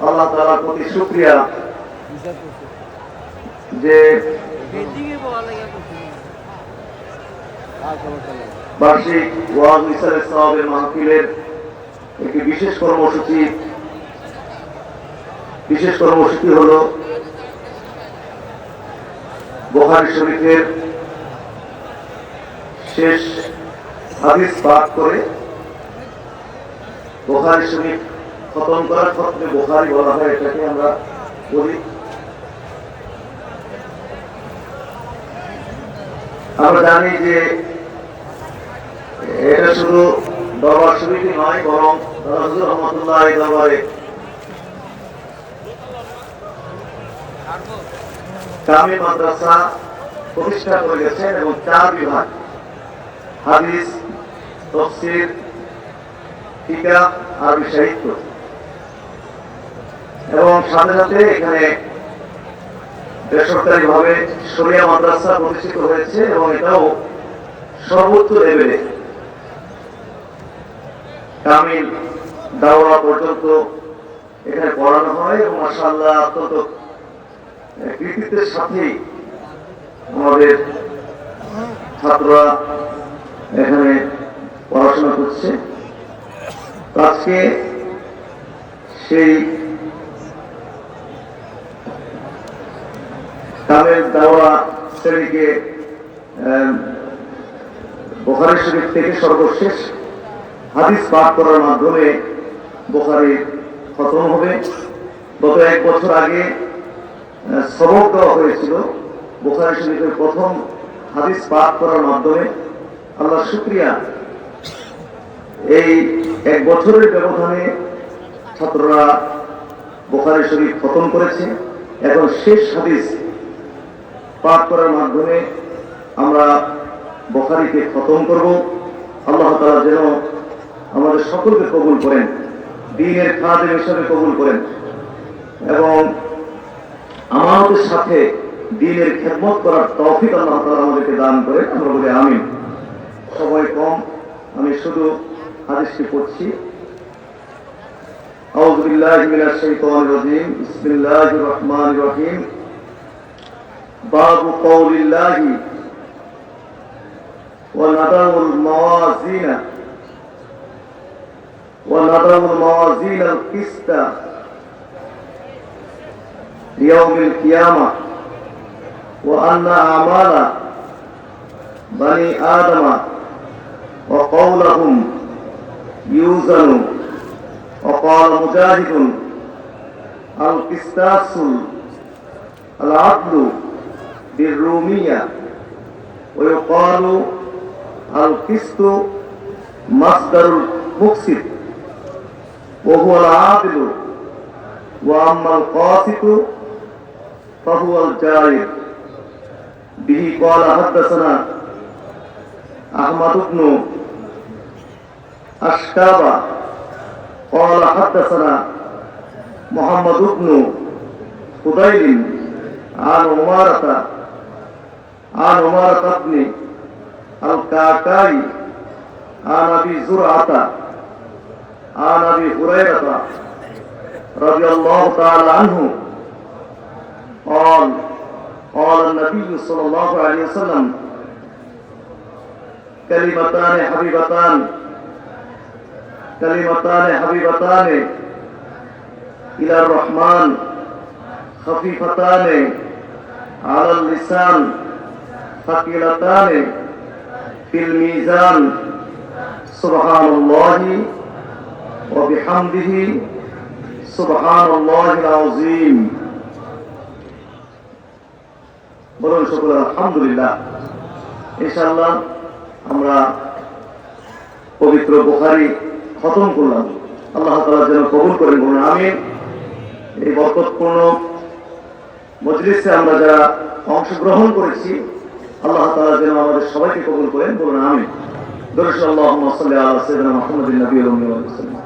আল্লাহ তালার প্রতি শুক্রিয়া যে বার্ষিক ওয়াজ ইসালের সাহাবের মাহফিলের একটি বিশেষ কর্মসূচি। বিশেষ কর্মসূচি হল বোহারি শরীফের শেষ হাদিস পাঠ করে বোখারি শরীফ খতম করার ক্ষেত্রে বোখারি বলা হয়, এটাকে আমরা বলি। আমরা জানি যে এটা শুধু দরবার শরীফই নয়, বরং রহমতুল্লাহ দরবারে কামি মাদ্রাসা প্রতিষ্ঠা করে গেছেন এবং চার বিভাগ, হাদিস, তফসির টিকা আরবি সাহিত্য। এবং সাথে সাথে এখানে বেসরকারি ভাবে সরিয়া মাদ্রাসা প্রতিষ্ঠিত হয়েছে এবং এটাও সর্বোচ্চ লেভেলে কামিল দাওয়া পর্যন্ত এখানে পড়ানো হয় এবং মাসাল্লাহ অত্যন্ত কৃতিত্বের সাথেই আমাদের ছাত্ররা এখানে পড়াশোনা করছে। আজকে সেই কামের দাওয়া শ্রেণীকে বোখারি শরীফ থেকে সর্বশেষ হাদিস পাঠ করার মাধ্যমে বোখারি খতম হবে। গত এক বছর আগে সবক দেওয়া হয়েছিল বোখারি শরীফের প্রথম হাদিস পাঠ করার মাধ্যমে। আল্লাহ শুক্রিয়া। এই এক বছরের ব্যবধানে ছাত্ররা বোখারি শরীফ খতম করেছে। এখন শেষ হাদিস পাঠ করার মাধ্যমে আমরা বোখারিকে খতম করব আল্লাহ তালা যেন আমাদের সকলকে কবুল করেন দিনের খাদেম হিসাবে কবুল করেন এবং আমাদের সাথে দিনের খেদমত করার তৌফিক আল্লাহ তালা আমাদেরকে দান করে আমরা বলি আমিন সময় কম আমি শুধু হাদিসটি পড়ছি أعوذ بالله من الشيطان الرجيم بسم الله الرحمن الرحيم باب قول الله ونضع الموازين ونضع الموازين القسط ليوم القيامة وأن أعمال بني آدم وقولهم يوزن وقال مجاهد القسطاس العدل بالرومية ويقال القسط مصدر المقسط وهو العادل وأما القاسط فهو الجائر به قال حدثنا أحمد بن أشكابة قال حدثنا محمد بن فضيل عن عمارة عن عمارة بن الكعكاي عن أبي زرعة عن أبي هريرة رضي الله تعالى عنه قال قال النبي صلى الله عليه وسلم كلمتان حبيبتان كلمتان حبيبتان إلى الرحمن خفيفتان على اللسان۔ ثقيلتان في الميزان سبحان الله وبحمده سبحان الله العظيم বলুন সকল আলহামদুলিল্লাহ ইনশাআল্লাহ আমরা পবিত্র বুখারি খতম করলাম আল্লাহ তাআলা যেন কবুল করেন বলুন আমিন এই বরকতপূর্ণ মজলিসে আমরা যারা অংশগ্রহণ করেছি আল্লাহ তাআলা যেন আমাদের সবাইকে কবুল করেন, বলুন আমিন। দরুদ আল্লাহুম্মা সাল্লি আলা সাইয়্যিদিনা মুহাম্মাদিন নবিয়্যিল ওয়া সাল্লাম।